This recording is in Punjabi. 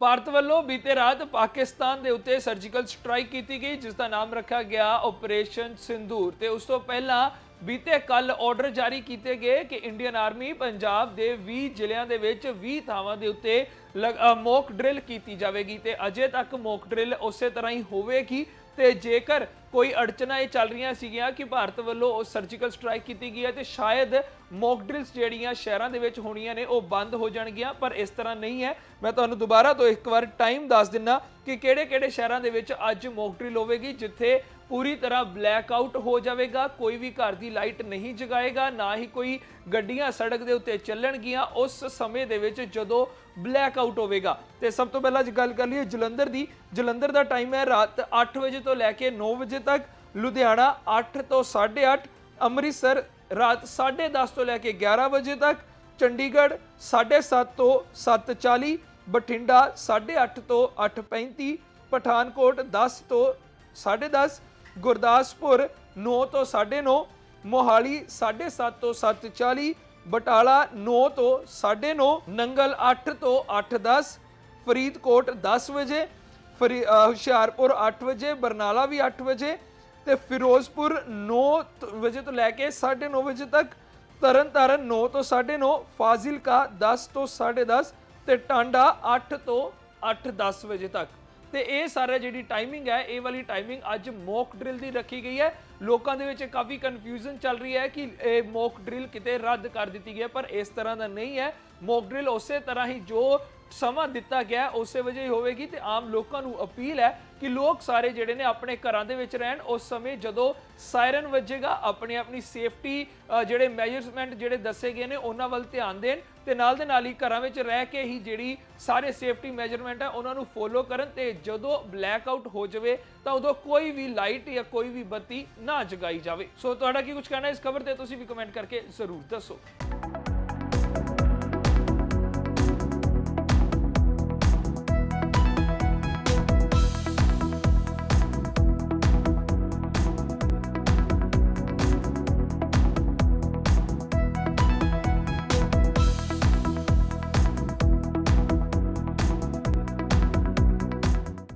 ਭਾਰਤ ਵੱਲੋਂ ਬੀਤੇ ਰਾਤ ਪਾਕਿਸਤਾਨ ਦੇ ਉੱਤੇ ਸਰਜੀਕਲ ਸਟ੍ਰਾਈਕ ਕੀਤੀ ਗਈ, ਜਿਸ ਦਾ ਨਾਮ ਰੱਖਿਆ ਗਿਆ ਆਪਰੇਸ਼ਨ ਸਿੰਧੂਰ ਤੇ ਉਸ ਤੋਂ ਪਹਿਲਾਂ ਬੀਤੇ ਕੱਲ ਆਰਡਰ ਜਾਰੀ ਕੀਤੇ ਗਏ ਕਿ ਇੰਡੀਅਨ ਆਰਮੀ ਪੰਜਾਬ ਦੇ 20 ਜ਼ਿਲ੍ਹਿਆਂ ਦੇ ਵਿੱਚ 20 ਥਾਵਾਂ ਦੇ ਉੱਤੇ ਮੌਕ ਡਰਿਲ ਕੀਤੀ ਜਾਵੇਗੀ ਤੇ ਅਜੇ ਤੱਕ ਮੌਕ ਡਰਿਲ ਉਸੇ ਤਰ੍ਹਾਂ ਹੀ ਹੋਵੇਗੀ ਤੇ ਜੇਕਰ ਕੋਈ ਅੜਚਨਾ ਇਹ ਚੱਲ ਰਹੀਆਂ ਸੀਗੀਆਂ ਕਿ ਭਾਰਤ ਵੱਲੋਂ ਉਹ ਸਰਜੀਕਲ ਸਟ੍ਰਾਈਕ ਕੀਤੀ ਗਈ ਹੈ ਤੇ ਸ਼ਾਇਦ ਮੌਕ ਡਰਿਲਸ ਜਿਹੜੀਆਂ ਸ਼ਹਿਰਾਂ ਦੇ ਵਿੱਚ ਹੋਣੀਆਂ ਨੇ, ਉਹ ਬੰਦ ਹੋ ਜਾਣਗੀਆਂ, ਪਰ ਇਸ ਤਰ੍ਹਾਂ ਨਹੀਂ ਹੈ। ਮੈਂ ਤੁਹਾਨੂੰ ਦੁਬਾਰਾ ਤੋਂ ਇੱਕ ਵਾਰ ਟਾਈਮ ਦੱਸ ਦਿੰਨਾ ਕਿ ਕਿਹੜੇ-ਕਿਹੜੇ ਸ਼ਹਿਰਾਂ ਦੇ ਵਿੱਚ ਅੱਜ ਮੌਕ ਡਰਿਲ ਹੋਵੇਗੀ, ਜਿੱਥੇ ਪੂਰੀ ਤਰ੍ਹਾਂ ਬਲੈਕ ਆਊਟ ਹੋ ਜਾਵੇਗਾ, ਕੋਈ ਵੀ ਘਰ ਦੀ ਲਾਈਟ ਨਹੀਂ ਜਗਾਏਗਾ, ਨਾ ਹੀ ਕੋਈ ਗੱਡੀਆਂ ਸੜਕ ਦੇ ਉੱਤੇ ਚੱਲਣਗੀਆਂ, ਉਸ ਸਮੇਂ ਦੇ ਵਿੱਚ ਜਦੋਂ ਬਲੈਕ ਆਊਟ ਹੋਵੇਗਾ। ਤੇ ਸਭ ਤੋਂ ਪਹਿਲਾਂ ਜੇ ਗੱਲ ਕਰ ਲਈਏ ਜਲੰਧਰ ਦੀ। ਜਲੰਧਰ ਦਾ ਟਾਈਮ ਹੈ ਰਾਤ 8 ਵਜੇ ਤੋਂ ਲੈ ਕੇ 9 ਵਜੇ ਤੱਕ ਲੁਧਿਆਣਾ 8 ਤੋਂ 8:30 ਅੰਮ੍ਰਿਤਸਰ ਰਾਤ 10:30 ਤੋਂ ਲੈ ਕੇ 11 ਵਜੇ ਤੱਕ, ਚੰਡੀਗੜ੍ਹ 7:30 ਤੋਂ 7:40 ਬਠਿੰਡਾ 8:30 ਤੋਂ 8:35 ਪਠਾਨਕੋਟ 10 ਤੋਂ 10:30 ਗੁਰਦਾਸਪੁਰ 9 ਤੋਂ 9:30 ਮੋਹਾਲੀ 7:30 ਤੋਂ 7:40 ਬਟਾਲਾ 9 ਤੋਂ 9:30 ਨੰਗਲ 8 ਤੋਂ 8:10 ਫਰੀਦਕੋਟ 10 ਵਜੇ ਫਰੀ- ਹੁਸ਼ਿਆਰਪੁਰ 8 ਵਜੇ, ਬਰਨਾਲਾ ਵੀ 8 ਵਜੇ ਤੇ ਫਿਰੋਜ਼ਪੁਰ 9 ਵਜੇ ਤੋਂ ਲੈ ਕੇ 9:30 ਵਜੇ ਤੱਕ, ਤਰਨਤਾਰਨ 9 ਤੋਂ 9:30 ਫਾਜ਼ਿਲਕਾ 10 ਤੋਂ 10:30 ਤੇ ਟਾਂਡਾ 8 ਤੋਂ 8:10 ਵਜੇ ਤੱਕ। ਤੇ ਇਹ ਸਾਰਾ ਜਿਹੜੀ ਟਾਈਮਿੰਗ ਹੈ, ਇਹ ਵਾਲੀ ਟਾਈਮਿੰਗ ਅੱਜ ਮੌਕ ਡਰਿਲ ਦੀ ਰੱਖੀ ਗਈ ਹੈ। ਲੋਕਾਂ ਦੇ ਵਿੱਚ ਕਾਫੀ ਕਨਫਿਊਜ਼ਨ ਚੱਲ ਰਹੀ ਹੈ ਕਿ ਇਹ ਮੌਕ ਡਰਿਲ ਕਿਤੇ ਰੱਦ ਕਰ ਦਿੱਤੀ ਗਈ ਹੈ, ਪਰ ਇਸ ਤਰ੍ਹਾਂ ਦਾ ਨਹੀਂ ਹੈ। ਮੌਕ ਡਰਿਲ ਉਸੇ ਤਰ੍ਹਾਂ ਹੀ ਜੋ ਸਮਾਂ ਦਿੱਤਾ ਗਿਆ, ਉਸੇ ਵਜ੍ਹਾ ਹੀ ਹੋਵੇਗੀ ਤੇ ਆਮ ਲੋਕਾਂ ਨੂੰ ਅਪੀਲ ਹੈ ਕਿ ਲੋਕ ਸਾਰੇ ਜਿਹੜੇ ਨੇ ਆਪਣੇ ਘਰਾਂ ਦੇ ਵਿੱਚ ਰਹਿਣ, ਉਸ ਸਮੇਂ ਜਦੋਂ ਸਾਇਰਨ ਵੱਜੇਗਾ, ਆਪਣੀ ਆਪਣੀ ਸੇਫਟੀ ਜਿਹੜੇ ਮੈਜਰਮੈਂਟ ਜਿਹੜੇ ਦੱਸੇ ਗਏ ਨੇ, ਉਹਨਾਂ ਵੱਲ ਧਿਆਨ ਦੇਣ ਤੇ ਨਾਲ ਦੇ ਨਾਲ ਹੀ ਘਰਾਂ ਵਿੱਚ ਰਹਿ ਕੇ ਹੀ ਜਿਹੜੀ ਸਾਰੇ ਸੇਫਟੀ ਮੈਜਰਮੈਂਟ ਹੈ ਉਹਨਾਂ ਨੂੰ ਫੋਲੋ ਕਰਨ ਤੇ ਜਦੋਂ ਬਲੈਕ ਆਊਟ ਹੋ ਜਾਵੇ, ਤਾਂ ਉਦੋਂ ਕੋਈ ਵੀ ਲਾਈਟ ਜਾਂ ਕੋਈ ਵੀ ਬੱਤੀ ਨਾ ਜਗਾਈ ਜਾਵੇ। ਸੋ ਤੁਹਾਡਾ ਕੀ ਕੁਝ ਕਹਿਣਾ ਇਸ ਖਬਰ ਤੇ ਤੁਸੀਂ ਵੀ ਕਮੈਂਟ ਕਰਕੇ ਜ਼ਰੂਰ ਦੱਸੋ।